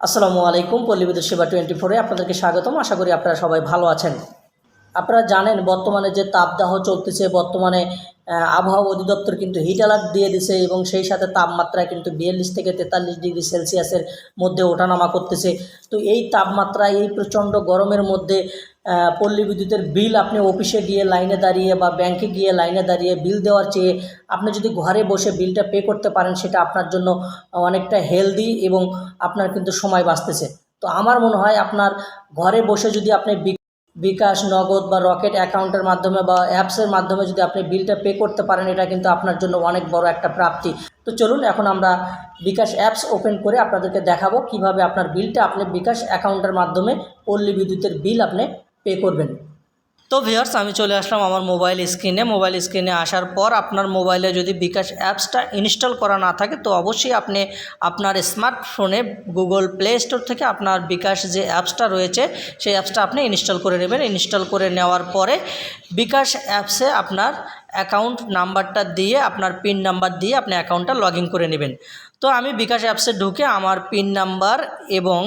আসসালামু আলাইকুম পল্লীবিদ্যুৎ সেবা টোয়েন্টি ফোরে আপনাদেরকে স্বাগতম। আশা করি আপনারা সবাই ভালো আছেন। আপনারা জানেন, বর্তমানে যে তাপদাহ চলতেছে, বর্তমানে আবহাওয়া অধিদপ্তর কিন্তু হিট অ্যালার্ট দিয়ে দিছে এবং সেই সাথে তাপমাত্রা কিন্তু বিয়াল্লিশ থেকে তেতাল্লিশ ডিগ্রি সেলসিয়াসের মধ্যে ওঠানামা করতেছে। তো এই তাপমাত্রা, এই প্রচণ্ড গরমের মধ্যে পল্লী বিদ্যুতের বিল আপনি অফিসে গিয়ে লাইনে দাঁড়িয়ে বা ব্যাংকে গিয়ে লাইনে দাঁড়িয়ে বিল দেওয়ার চেয়ে আপনি যদি ঘরে বসে বিলটা পে করতে পারেন, সেটা আপনার জন্য অনেকটা হেলদি এবং আপনার কিন্তু সময় বাঁচতেছে। তো আমার মনে হয় আপনার ঘরে বসে যদি আপনি বিকাশ, নগদ বা রকেট অ্যাকাউন্টের মাধ্যমে বা অ্যাপসের মাধ্যমে যদি আপনি বিলটা পে করতে পারেন, এটা কিন্তু আপনার জন্য অনেক বড় একটা প্রাপ্তি। তো চলুন এখন আমরা বিকাশ অ্যাপস ওপেন করে আপনাদেরকে দেখাবো কীভাবে আপনার বিলটা আপনি বিকাশ অ্যাকাউন্টের মাধ্যমে পল্লী বিদ্যুতের বিল আপনি পে করবেন। তো ভিউয়ার্স আমি চলে আসলাম আমার মোবাইল স্ক্রিনে মোবাইল স্ক্রিনে আসার পর আপনার মোবাইলে যদি বিকাশ অ্যাপসটা ইনস্টল করা না থাকে, তো অবশ্যই আপনি আপনার স্মার্টফোনে গুগল প্লে স্টোর থেকে আপনার বিকাশ যে অ্যাপসটা রয়েছে, সেই অ্যাপসটা আপনি ইনস্টল করে নেবেন। ইনস্টল করে নেওয়ার পরে বিকাশ অ্যাপসে আপনার অ্যাকাউন্ট নাম্বারটা দিয়ে, আপনার পিন নাম্বার দিয়ে আপনি অ্যাকাউন্টটা লগ করে নেবেন। তো আমি বিকাশ অ্যাপসে ঢুকে আমার পিন নাম্বার এবং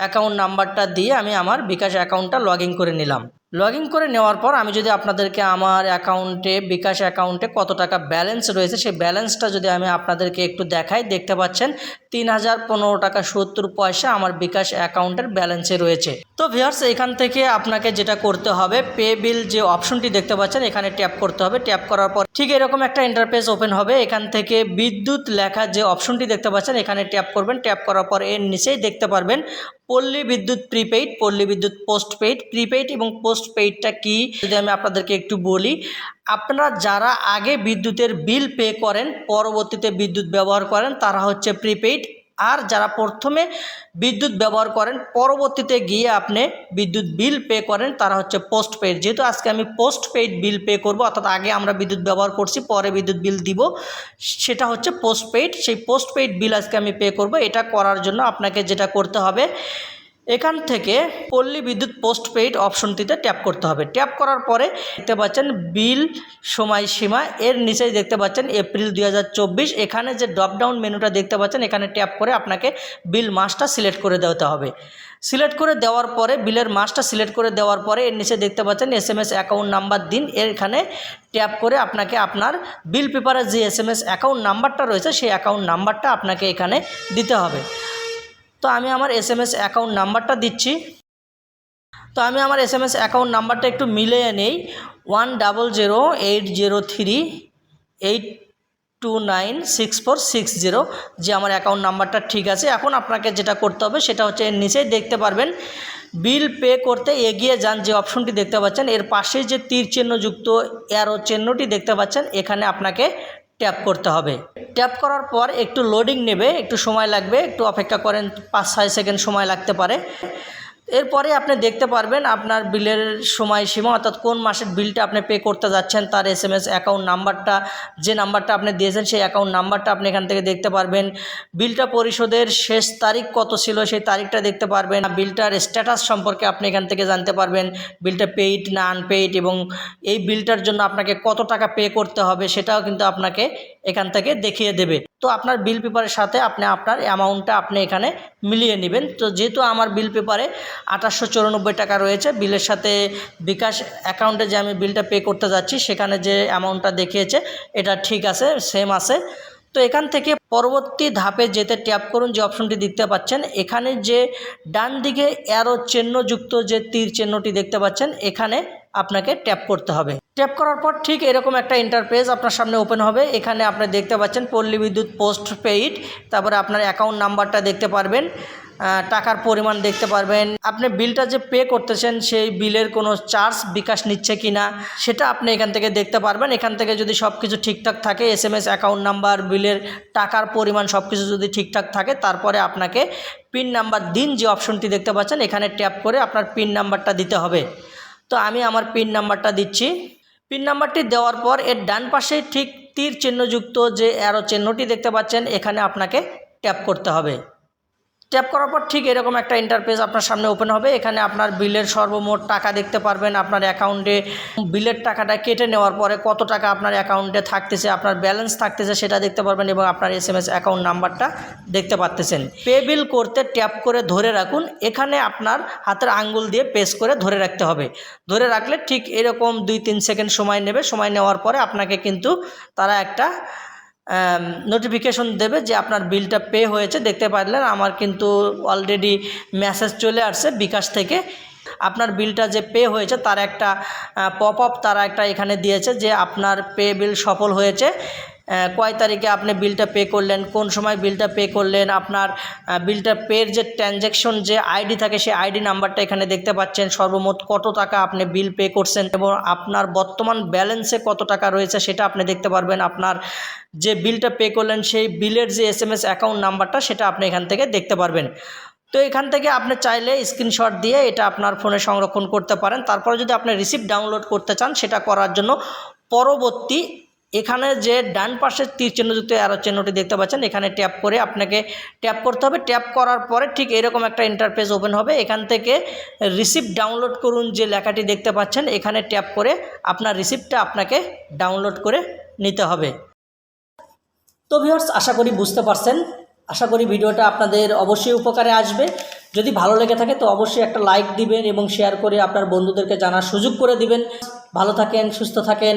অ্যাকাউন্ট নাম্বারটা দিয়ে আমি আমার বিকাশ অ্যাকাউন্টটা লগ করে নিলাম। লগ করে নেওয়ার পর আমি যদি আপনাদেরকে আমার অ্যাকাউন্টে বিকাশ অ্যাকাউন্টে কত টাকা ব্যালেন্স রয়েছে, সেই ব্যালেন্সটা যদি আমি আপনাদেরকে একটু দেখাই, দেখতে পাচ্ছেন তিন হাজার পনেরো টাকা সত্তর পয়সা আমার বিকাশ অ্যাকাউন্টের ব্যালেন্সে রয়েছে। তো ভিয়ার্স এখান থেকে আপনাকে যেটা করতে হবে, পে বিল যে অপশনটি দেখতে পাচ্ছেন, এখানে ট্যাপ করতে হবে। ট্যাপ করার পর ঠিক এরকম একটা ইন্টারফেস ওপেন হবে। এখান থেকে বিদ্যুৎ লেখা যে অপশনটি দেখতে পাচ্ছেন, এখানে ট্যাপ করবেন। ট্যাপ করার পর এর নিচেই দেখতে পারবেন, পল্লী বিদ্যুৎ প্রিপেইড পল্লী বিদ্যুৎ পোস্টপেইড প্রিপেইড এবং পোস্টপেইডটা কি? যদি আমি আপনাদেরকে একটু বলি আপনারা যারা আগে বিদ্যুতের বিল পে করেন, পরবর্তীতে বিদ্যুৎ ব্যবহার করেন, তারা হচ্ছে প্রিপেইড আর যারা প্রথমে বিদ্যুৎ ব্যবহার করেন, পরবর্তীতে গিয়ে আপনি বিদ্যুৎ বিল পে করেন, তারা হচ্ছে পোস্ট পেইড যেহেতু আজকে আমি পোস্ট পেইড বিল পে করব, অর্থাৎ আগে আমরা বিদ্যুৎ ব্যবহার করছি, পরে বিদ্যুৎ বিল দিব, সেটা হচ্ছে পোস্ট পেইড সেই পোস্ট পেইড বিল আজকে আমি পে করব, এটা করার জন্য আপনাকে যেটা করতে হবে এখান থেকে পল্লী বিদ্যুৎ পোস্ট পেইড অপশনটিতে ট্যাপ করতে হবে। ট্যাপ করার পরে দেখতে পাচ্ছেন বিল, সময়সীমা, এর নিচেই দেখতে পাচ্ছেন এপ্রিল দু হাজার চব্বিশ। এখানে যে ড্রপডাউন মেনুটা দেখতে পাচ্ছেন, এখানে ট্যাপ করে আপনাকে বিল মাসটা সিলেক্ট করে দিতে হবে। সিলেক্ট করে দেওয়ার পরে, বিলের মাসটা সিলেক্ট করে দেওয়ার পরে, এর নিচে দেখতে পাচ্ছেন S M S account number দিন। এখানে ট্যাপ করে আপনাকে আপনার বিল পেপারের যে এস এম এস অ্যাকাউন্ট নাম্বারটা রয়েছে, সেই অ্যাকাউন্ট নাম্বারটা আপনাকে এখানে দিতে হবে। তো আমি আমার এস এম এস অ্যাকাউন্ট নাম্বারটা দিচ্ছি। তো আমি আমার এস এম এস অ্যাকাউন্ট নাম্বারটা একটু মিলিয়ে নেই। One double zero eight zero three eight two nine six four six zero যে আমার অ্যাকাউন্ট নাম্বারটা ঠিক আছে। এখন আপনাকে যেটা করতে হবে সেটা হচ্ছে এর নিচেই দেখতে পারবেন বিল পে করতে এগিয়ে যান যে অপশনটি দেখতে পাচ্ছেন। এর পাশে যে তীর চিহ্নযুক্ত অ্যারো চিহ্নটি দেখতে পাচ্ছেন, এখানে আপনাকে ট্যাপ করতে হবে। ট্যাপ করার পর একটু লোডিং নেবে, একটু সময় লাগবে, একটু অপেক্ষা করেন পাঁচ, ছয় সেকেন্ড সময় লাগতে পারে। এরপরে আপনি দেখতে পারবেন আপনার বিলের সময়সীমা, অর্থাৎ কোন মাসের বিলটা আপনি পে করতে যাচ্ছেন, তার এস এম এস অ্যাকাউন্ট নাম্বারটা, যে নাম্বারটা আপনি দিয়েছেন সেই অ্যাকাউন্ট নাম্বারটা আপনি এখান থেকে দেখতে পারবেন। বিলটা পরিশোধের শেষ তারিখ কত ছিল সেই তারিখটা দেখতে পারবেন। বিলটার স্ট্যাটাস সম্পর্কে আপনি এখান থেকে জানতে পারবেন, বিলটা পেইড না আনপেইড এবং এই বিলটার জন্য আপনাকে কত টাকা পে করতে হবে সেটাও কিন্তু আপনাকে এখান থেকে দেখিয়ে দেবে। তো আপনার বিল পেপারের সাথে আপনি আপনার অ্যামাউন্টটা আপনি এখানে মিলিয়ে নেবেন। তো যেহেতু আমার বিল পেপারে আঠাশশো চুরানব্বই টাকা রয়েছে বিলের সাথে বিকাশ অ্যাকাউন্টে যে আমি বিলটা পে করতে যাচ্ছি, সেখানে যে অ্যামাউন্টটা দেখিয়েছে, এটা ঠিক আছে সেম আছে। তো এখান থেকে পরবর্তী ধাপে যেতে ট্যাপ করুন, যে অপশনটি দেখতে পাচ্ছেন, এখানে যে ডান দিকে অ্যারো চিহ্নযুক্ত যে তীর চিহ্নটি দেখতে পাচ্ছেন, এখানে আপনাকে ট্যাপ করতে হবে। ট্যাপ করার পর ঠিক এরকম একটা ইন্টারপেজ আপনার সামনে ওপেন হবে। এখানে আপনি দেখতে পাচ্ছেন পল্লী বিদ্যুৎ পোস্ট পেইড তারপরে আপনার অ্যাকাউন্ট নাম্বারটা দেখতে পারবেন টাকার পরিমাণ দেখতে পারবেন। আপনি বিলটা যে পে করতেছেন, সেই বিলের কোনো চার্জ বিকাশ নিচ্ছে কি না সেটা আপনি এখান থেকে দেখতে পারবেন। এখান থেকে যদি সব কিছু ঠিকঠাক থাকে S M S account number বিলের টাকার পরিমাণ সব কিছু যদি ঠিকঠাক থাকে, তারপরে আপনাকে পিন নাম্বার দিন যে অপশনটি দেখতে পাচ্ছেন, এখানে ট্যাপ করে আপনার পিন নাম্বারটা দিতে হবে। তো আমি আমার পিন নাম্বারটা দিচ্ছি। পিন নাম্বারটি দেওয়ার পর এর ডান পাশে ঠিক তীর চিহ্নযুক্ত যে অ্যারো চিহ্নটি দেখতে পাচ্ছেন, এখানে আপনাকে ট্যাপ করতে হবে। ট্যাপ করার পর ঠিক এরকম একটা ইন্টারফেস আপনার সামনে ওপেন হবে। এখানে আপনার বিলের সর্বমোট টাকা দেখতে পারবেন, আপনার অ্যাকাউন্টে বিলের টাকাটা কেটে নেওয়ার পরে কত টাকা আপনার অ্যাকাউন্টে থাকতেছে, আপনার ব্যালেন্স থাকতেছে সেটা দেখতে পারবেন এবং আপনার এস এম এস অ্যাকাউন্ট নাম্বারটা দেখতে পাচ্তেছেন পে বিল করতে ট্যাপ করে ধরে রাখুন, এখানে আপনার হাতের আঙ্গুল দিয়ে পেস করে ধরে রাখতে হবে। ধরে রাখলে ঠিক এরকম দুই তিন সেকেন্ড সময় নেবে, সময় নেওয়ার পরে আপনাকে কিন্তু তারা একটা নোটিফিকেশন দেবে যে আপনার বিলটা পে হয়েছে, দেখতে পারলেন আমার কিন্তু অলরেডি মেসেজ চলে আসছে বিকাশ থেকে। আপনার বিলটা যে পে হয়েছে, তার একটা পপ আপ তারা একটা এখানে দিয়েছে যে আপনার পে বিল সফল হয়েছে। কয় তারিখে আপনি বিলটা পে করলেন, কোন সময় বিলটা পে করলেন, আপনার বিলটা পের যে ট্রানজ্যাকশন যে আইডি থাকে সেই আইডি নাম্বারটা এখানে দেখতে পাচ্ছেন, সর্বমোট কত টাকা আপনি বিল পে করছেন এবং আপনার বর্তমান ব্যালেন্সে কত টাকা রয়েছে সেটা আপনি দেখতে পারবেন, আপনার যে বিলটা পে করলেন সেই বিলের যে এস এম এস অ্যাকাউন্ট নাম্বারটা সেটা আপনি এখান থেকে দেখতে পারবেন। তো এখান থেকে আপনি চাইলে স্ক্রিনশট দিয়ে এটা আপনার ফোনে সংরক্ষণ করতে পারেন, তারপরে যদি আপনি রিসিপ্ট ডাউনলোড করতে চান সেটা করার জন্য পরবর্তী এখানে যে ডান পাশে তীর চিহ্নযুক্ত অ্যারো চিহ্নটি দেখতে পাচ্ছেন, এখানে ট্যাপ করে আপনাকে ট্যাপ করতে হবে। ট্যাপ করার পরে ঠিক এরকম একটা ইন্টারফেস ওপেন হবে। এখান থেকে রিসিপ্ট ডাউনলোড করুন যে লেখাটি দেখতে পাচ্ছেন, এখানে ট্যাপ করে আপনার রিসিপ্টটা আপনাকে ডাউনলোড করে নিতে হবে। তো ভিউয়ার্স আশা করি বুঝতে পারছেন। আশা করি ভিডিওটা আপনাদের অবশ্যই উপকারে আসবে। যদি ভালো লেগে থাকে তো অবশ্যই একটা লাইক দিবেন এবং শেয়ার করে আপনার বন্ধুদেরকে জানার সুযোগ করে দিবেন। ভালো থাকেন, সুস্থ থাকেন।